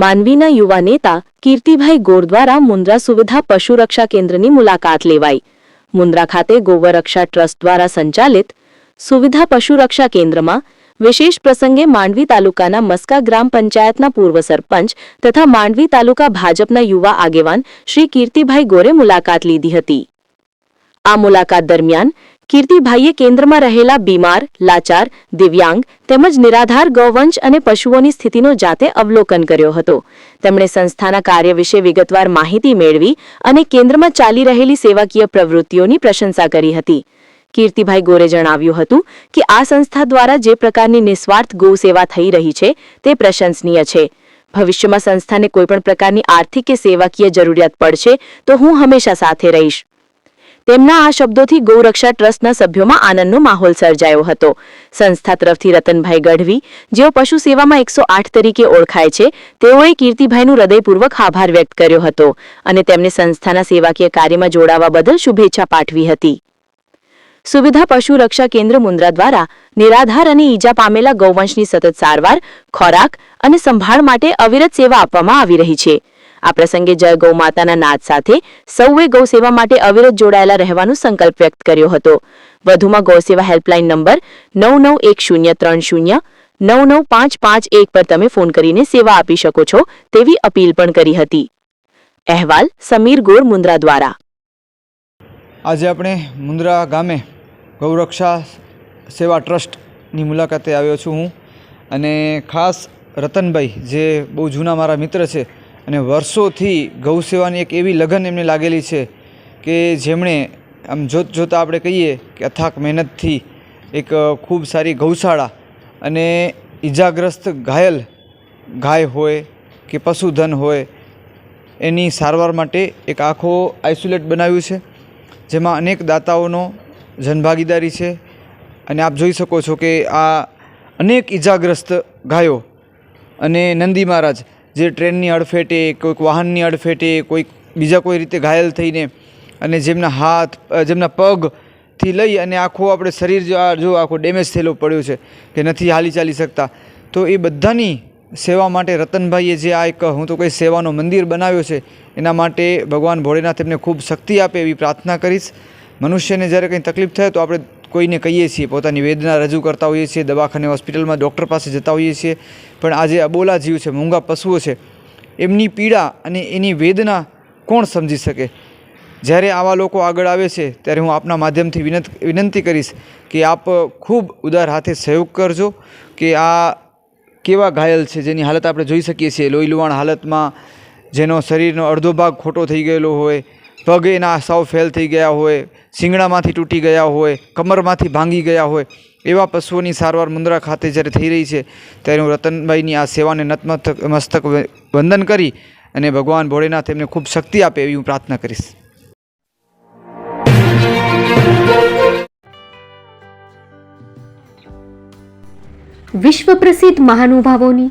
માનવીના યુવા નેતા કીર્તિભાઈ ગોર દ્વારા મુન્દ્રા સુવિધા પશુ રક્ષા કેન્દ્રની મુલાકાત લેવાઈ. મુન્દ્રા ખાતે ગોવરક્ષા ટ્રસ્ટ દ્વારા સંચાલિત સુવિધા પશુ રક્ષા કેન્દ્રમાં વિશેષ પ્રસંગે માંડવી તાલુકાના મસ્કા ગ્રામ પંચાયતના પૂર્વ સરપંચ તથા માંડવી તાલુકા ભાજપના યુવા આગેવાન શ્રી કીર્તિભાઈ ગોરે મુલાકાત લીધી હતી. આ મુલાકાત દરમિયાન કીર્તિભાઈએ કેન્દ્રમાં રહેલા બીમાર, લાચાર, દિવ્યાંગ તેમજ નિરાધાર ગૌવંશ અને પશુઓની સ્થિતિનો જાતે અવલોકન કર્યો હતો. તેમણે સંસ્થાના કાર્ય વિશે વિગતવાર માહિતી મેળવી અને કેન્દ્રમાં ચાલી રહેલી સેવાકીય પ્રવૃત્તિઓની પ્રશંસા કરી હતી. કીર્તિભાઈ ગોરે જણાવ્યું હતું કે આ સંસ્થા દ્વારા જે પ્રકારની નિસ્વાર્થ ગૌ સેવા થઈ રહી છે તે પ્રશંસનીય છે. ભવિષ્યમાં સંસ્થાને કોઈપણ પ્રકારની આર્થિક કે સેવાકીય જરૂરિયાત પડશે તો હું હંમેશા સાથે રહીશ. તેમના આ શબ્દોથી ગૌરક્ષા ટ્રસ્ટના સભ્યોમાં આનંદનો માહોલ સર્જાયો હતો. સંસ્થા તરફથી રતનભાઈ ગઢવી, જેઓ પશુ સેવામાં એકસો આઠ તરીકે ઓળખાય છે, તેઓએ કીર્તિભાઈનું હૃદયપૂર્વક આભાર વ્યક્ત કર્યો હતો અને તેમને સંસ્થાના સેવાકીય કાર્યમાં જોડાવા બદલ શુભેચ્છા પાઠવી હતી. સુવિધા પશુ રક્ષા કેન્દ્ર મુન્દ્રા દ્વારા નિરાધાર અને ઈજા પામેલા ગૌવંશની સતત સારવાર, ખોરાક અને સંભાળ માટે અવિરત સેવા આપવામાં આવી રહી છે. આ પ્રસંગે જય ગૌ માતાના નાદ સાથે સૌએ ગૌ સેવા માટે અવિરત જોડાયેલા રહેવાનો સંકલ્પ વ્યક્ત કર્યો હતો. વધુમાં ગૌસેવા હેલ્પલાઇન નંબર નવ નવ એક શૂન્ય ત્રણ શૂન્ય નવ નવ પાંચ પાંચ એક પર તમે ફોન કરીને સેવા આપી શકો છો તેવી અપીલ પણ કરી હતી. અહેવાલ સમીર ગોર મુન્દ્રા દ્વારા. આજે આપણે મુન્દ્રા ગામે ગૌરક્ષા સેવા ટ્રસ્ટની મુલાકાતે આવ્યો છું હું અને ખાસ રતનભાઈ, જે બહુ જૂના મારા મિત્ર છે અને વર્ષોથી ગૌ સેવાની એક એવી લગન એમને લાગેલી છે કે જેમણે આમ જોત જોતાં આપણે કહીએ કે અથાક મહેનતથી એક ખૂબ સારી ગૌશાળા અને ઈજાગ્રસ્ત ઘાયલ ગાય હોય કે પશુધન હોય એની સારવાર માટે એક આખો આઇસોલેટ બનાવ્યું છે. જેમાં અનેક દાતાઓનો જનભાગીદારી છે. અને આપ જોઈ શકો છો કે આ અનેક ઈજાગ્રસ્ત ગાયો અને નંદી મહારાજ જે ટ્રેનની અડફેટે, કોઈક વાહનની અડફેટે, કોઈક બીજા કોઈ રીતે ઘાયલ થઈને અને જેમના હાથ જેમના પગથી લઈ અને આખું આપણે શરીર જો જો આખો ડેમેજ થયેલો પડ્યો છે કે નથી હાલી ચાલી શકતા, તો એ બધાની સેવા માટે રતનભાઈએ જે આ એક, હું તો કોઈ સેવાનો મંદિર બનાવ્યો છે, એના માટે ભગવાન ભોળેનાથ એમને ખૂબ શક્તિ આપે એવી પ્રાર્થના કરીશ. મનુષ્યને જ્યારે કંઈ તકલીફ થાય તો આપણે કોઈને કહીએ છીએ, પોતાની વેદના રજૂ કરતા હોઈએ છીએ, દવાખાને, હોસ્પિટલમાં ડૉક્ટર પાસે જતા હોઈએ છીએ, પણ આજે અબોલા જીવ છે, મૂંગા પશુઓ છે, એમની પીડા અને એની વેદના કોણ સમજી શકે? જ્યારે આવા લોકો આગળ આવે છે, ત્યારે હું આપના માધ્યમથી વિનંતી કરીશ કે આપ ખૂબ ઉદાર હાથે સહયોગ કરજો કે આ કેવા ઘાયલ છે, જેની હાલત આપણે જોઈ શકીએ છીએ. લોહી લુવાણ હાલતમાં જેનો શરીરનો અડધો ભાગ ખોટો થઈ ગયેલો હોય પગ એના સાવ ફેલ થઈ ગયા હોય શિંગડામાંથી તૂટી ગયા હોય, કમરમાંથી ભાંગી ગયા હોય, એવા પશુઓની સારવાર મુન્દ્રા ખાતે જ્યારે થઈ રહી છે, ત્યારે હું રતનભાઈની આ સેવાને નતમસ્તક, મસ્તક વંદન કરી અને ભગવાન ભોળેનાથ એમને ખૂબ શક્તિ આપે એવી હું પ્રાર્થના કરીશ. વિશ્વ પ્રસિદ્ધ મહાનુભાવોની